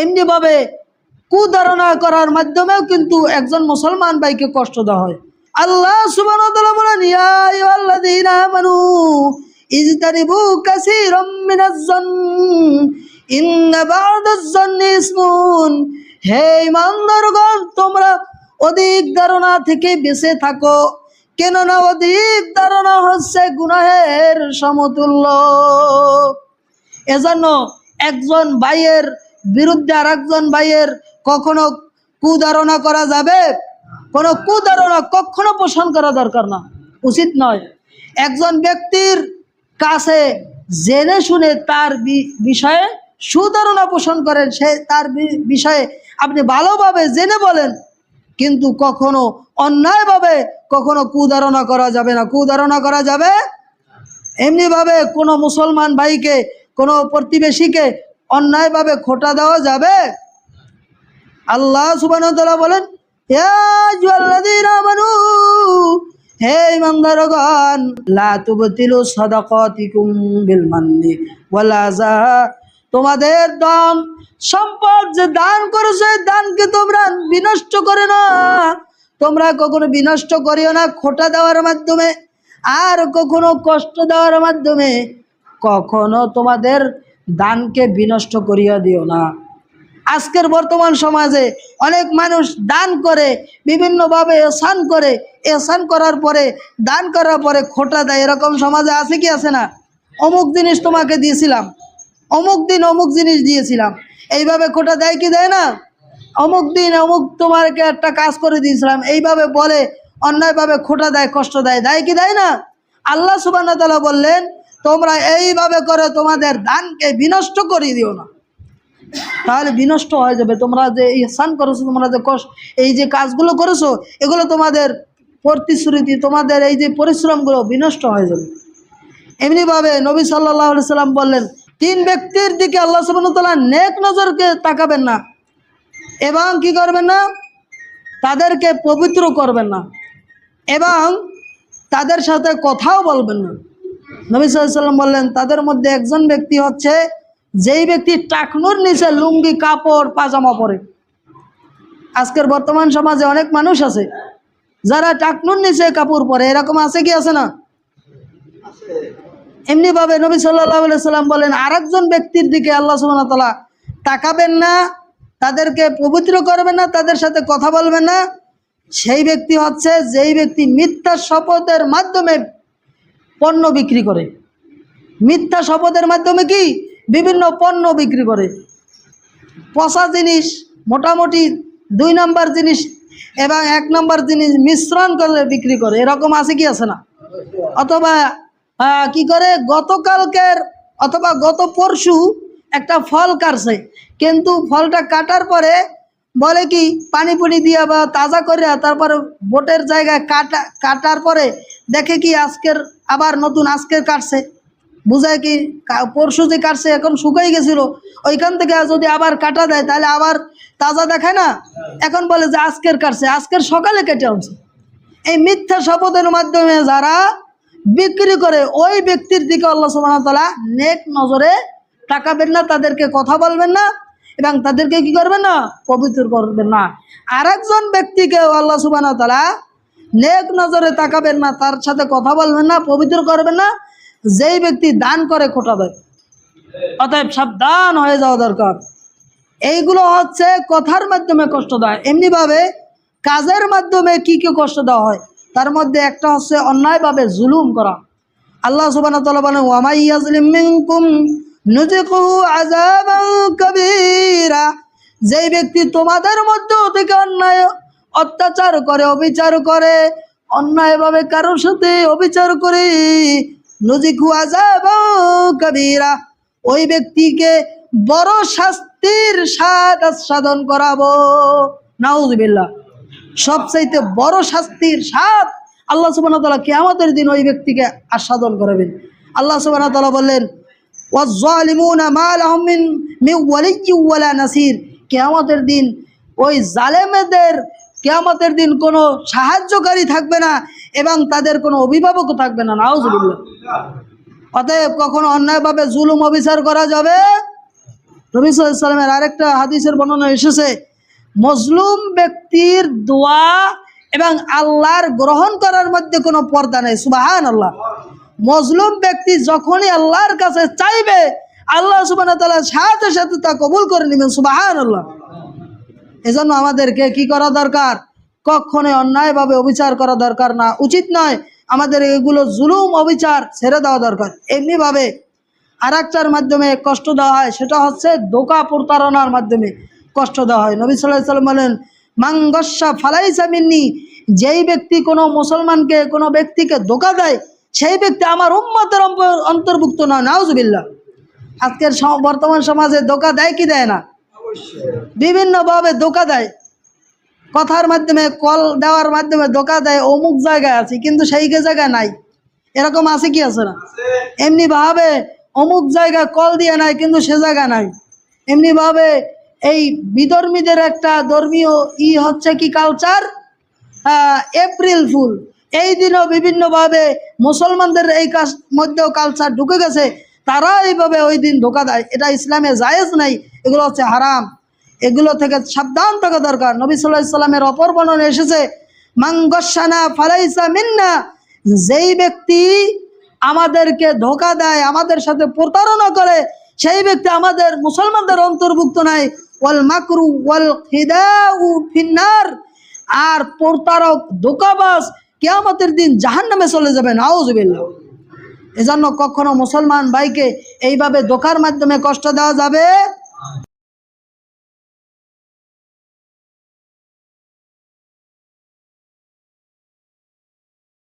এমনিভাবে কুধারণা করার মাধ্যমেও কিন্তু একজন মুসলমান ভাইকে কষ্ট দেওয়া হয়। আল্লাহ তাআলা বলেন ইজতানিবু কাসীরাম ইন্না বা'দাজ-জন্নি ইসমুন। হে ইমানদারগণ তোমরা অধিক ধারণা থেকে বেঁচে থাকো, কেননা অধিক ধারণা হচ্ছে গুনাহের সমতুল্য। এজন্য একজন ভাইয়ের বিরুদ্ধে আর একজন ভাইয়ের কখনো কুধারণা করা যাবে? কোনো কুধারণা কখনো পোষণ করা দরকার না। উচিত নয়। একজন ব্যক্তির কাছে জেনে শুনে তার বিষয়ে সুধারণা পোষণ করেন, সে তার বিষয়ে আপনি ভালোভাবে জেনে বলেন, কিন্তু কখনো অন্যায়ভাবে কখনো কুধারণা করা যাবে না। কুধারণা করা যাবে এমনিভাবে কোনো মুসলমান ভাইকে, কোনো প্রতিবেশীকে অন্যায়ভাবে খোটা দেওয়া যাবে? আল্লাহ সুবান বলেন "ইয়া আইয়ুহাল্লাযীনা আমানু, হে ইমানদারগণ লা তুবতিলু সাদাকাতিকুম বিল মান্নি ওয়াল তোমাদের দান সম্পদ যে দান করেছ দানকে তোমরা বিনষ্ট করে না। তোমরা কখনো বিনষ্ট করিও না খোটা দেওয়ার মাধ্যমে। আর কখনো কষ্ট দেওয়ার মাধ্যমে। কখনো তোমাদের দানকে বিনষ্ট করিয়া দিও না। আজকের বর্তমান সমাজে অনেক মানুষ দান করে, বিভিন্নভাবে এসান করে এসান করার পরে, দান করার পরে খোটা দেয়। এরকম সমাজে আছে কি আছে না? অমুক জিনিস তোমাকে দিয়েছিলাম, অমুক দিন অমুক জিনিস দিয়েছিলাম। এইভাবে খোটা দেয় কি দেয় না? অমুক দিন অমুক তোমাকে একটা কাজ করে দিয়েছিলাম, এইভাবে বলে, অন্যায়ভাবে খোটা দেয়, কষ্ট দেয়। দেয় কি দেয় না? আল্লাহ সুবাহ বললেন তোমরা এইভাবে করে তোমাদের দানকে বিনষ্ট করে দিও না। তাহলে বিনষ্ট হয়ে যাবে। তোমরা যে ইহসান করেছ, তোমরা যে কষ্ট এই যে কাজগুলো করেছ, এগুলো তোমাদের প্রতিশ্রুতি, তোমাদের এই যে পরিশ্রমগুলো বিনষ্ট হয়ে যাবে। এমনিভাবে নবী সাল্লাহ সাল্লাম বললেন, তিন ব্যক্তির দিকে আল্লাহ সুবাহতাল্লাহ নেক নজরকে তাকাবেন না এবং কি করবেন না? তাদেরকে পবিত্র করবেন না এবং তাদের সাথে কথাও বলবেন না। নবী সাল্লাম বললেন, তাদের মধ্যে একজন ব্যক্তি হচ্ছে, যেই ব্যক্তি টাকনুর নিচে লুঙ্গি, কাপড়, পাজামা পরে। আজকের বর্তমান সমাজে অনেক মানুষ আছে, যারা টাকনুর নিচে কাপড় পরে, এরকম আছে কি, আছে না? এমনিভাবে নবী সাল্লাম বলেন, আরেকজন ব্যক্তির দিকে আল্লাহ সুবাহ তাকাবেন না, তাদেরকে পবিত্র করবেন না, তাদের সাথে কথা বলবেন না। সেই ব্যক্তি হচ্ছে, যেই ব্যক্তি মিথ্যা শপথের মাধ্যমে পণ্য বিক্রি করে। মিথ্যা শপথের মাধ্যমে কি বিভিন্ন পণ্য বিক্রি করে? পচা জিনিস, মোটামুটি দুই নম্বর জিনিস এবং এক নম্বর জিনিস মিশ্রণ করে বিক্রি করে। এরকম আছে কি আছে না? অথবা কি করে? গতকালকের অথবা গত পরশু একটা ফল কাটছে। কিন্তু ফলটা কাটার পরে বলে কি পানি পুনি দিয়া বা তাজা করে তারপরে বোটের জায়গায় কাটা কাটার পরে দেখে কি আজকের, আবার নতুন আজকের কাটছে? বুঝায় কি পরশু যে কাটছে, এখন শুকাই গেছিল। ওইখান থেকে যদি আবার কাটা দেয়, তাহলে আবার তাজা দেখায় না? এখন বলে যে আজকের কাটছে, আজকের সকালে কেটে আনছে। এই মিথ্যা শপথের মাধ্যমে যারা বিক্রি করে, ওই ব্যক্তির দিকে আল্লাহ সুবাহ তালা নেক নজরে তাকাবেন না, তাদেরকে কথা বলবেন না, এবং তাদেরকে কি করবেন না? পবিত্র করবেন না। আর একজন ব্যক্তিকে আল্লাহ সুবাহ তালা নেক নজরে তাকাবেন না, তার সাথে কথা বলবেন না, পবিত্র করবেন না, যেই ব্যক্তি দান করে খোটা দেয় অতএব সাবধান হয়ে যাওয়া দরকার। এইগুলো হচ্ছে কথার মাধ্যমে কষ্ট দেয় এমনিভাবে কাজের মাধ্যমে কি কি কষ্ট দেওয়া হয়? তার মধ্যে একটা হচ্ছে অন্যায়ভাবে জুলুম করা। আল্লাহ আযাবান কাবীরা। যেই ব্যক্তি তোমাদের মধ্য থেকে অন্যায় অত্যাচার করে, অবিচার করে অন্যায়ভাবে কারোর সাথে অবিচার করে, নুজিকু আযাবান কাবীরা। ওই ব্যক্তিকে বড় শাস্তির স্বাদ আস্বাদন করাবো। নাউজুবিল্লাহ। সবচাইতে বড় শাস্তির স্বাদ আল্লাহ সুবাহ তালা কেয়ামতের দিন ওই ব্যক্তিকে আস্বাদন করাবেন। আল্লাহ সুবাহ তালা বললেন ওয়ালিমুনা নাসির। কেয়ামতের দিন ওই জালেমেদের কেয়ামতের দিন কোনো সাহায্যকারী থাকবে না এবং তাদের কোনো অভিভাবকও থাকবে না, নাউজুবিল্লাহ। অতএব কখনো অন্যায়ভাবে জুলুম অবিচার করা যাবে? নবী সাল্লামের আরেকটা হাদিসের বর্ণনা এসেছে, মজলুম ব্যক্তির দোয়া এবং আল্লাহর গ্রহণ করার মধ্যে কোনো পর্দা নেই। সুবাহান আল্লাহ মজলুম ব্যক্তি যখনই আল্লাহর কাছে চাইবে, আল্লাহ সুবাহ সাথে সাথে তা কবুল করে নেবেন সুবাহান আল্লাহ এজন্য আমাদেরকে কি করা দরকার? কখনোই অন্যায়ভাবে অবিচার করা দরকার না। উচিত নয় আমাদের এগুলো জুলুম অবিচার ছেড়ে দেওয়া দরকার। এমনিভাবে আর একটার মাধ্যমে কষ্ট দেওয়া হয়, সেটা হচ্ছে দোকা প্রতারণার মাধ্যমে কষ্ট দেওয়া হয়। নবী সাল্লাহ সাল্লাম বলেন মাঙ্গসা ফালাইসা মিন্নি যেই ব্যক্তি কোনো মুসলমানকে, কোনো ব্যক্তিকে ধোকা দেয়, সেই ব্যক্তি আমার উম্মতের অন্ত- অন্তর্ভুক্ত নয়। নাউজবিল্লা আজকের বর্তমান সমাজে ধোকা দেয় কি দেয় না? বিভিন্নভাবে ধোকা দেয়। কথার মাধ্যমে, কল দেওয়ার মাধ্যমে ধোকা দেয়, অমুক জায়গায় আছি, কিন্তু সেই জায়গায় নাই। এরকম আছে কি আছে না? এমনি ভাবে অমুক জায়গায় কল দিয়ে নাই, কিন্তু সে জায়গা নাই। এমনি ভাবে এই বিধর্মীদের একটা ধর্মীয় ই হচ্ছে কি কালচার এপ্রিল ফুল এই দিনও বিভিন্নভাবে মুসলমানদের এই কাজ মধ্যেও কালচার ঢুকে গেছে তারা এইভাবে ওই দিন ধোকা দেয়। এটা ইসলামে জায়েজ নাই এগুলো হচ্ছে হারাম। এগুলো থেকে সাবধান থাকা দরকার। নবী সাল্লাহ অপর বর্ণনা এসেছে মাঙ্গসানা ফালাইসা মিন্না যেই ব্যক্তি আমাদেরকে ধোকা দেয়, আমাদের সাথে প্রতারণা করে, সেই ব্যক্তি আমাদের মুসলমানদের অন্তর্ভুক্ত নাই। ওয়াল মাকরু ওয়াল ফিন্নার। আর প্রতারক, ধোকাবাজ কেয়ামতের দিন জাহান্নামে চলে যাবে, নাউজুবিল্লাহ। এজন্য কখনো মুসলমান ভাইকে এইভাবে ধোকার মাধ্যমে কষ্ট দেওয়া যাবে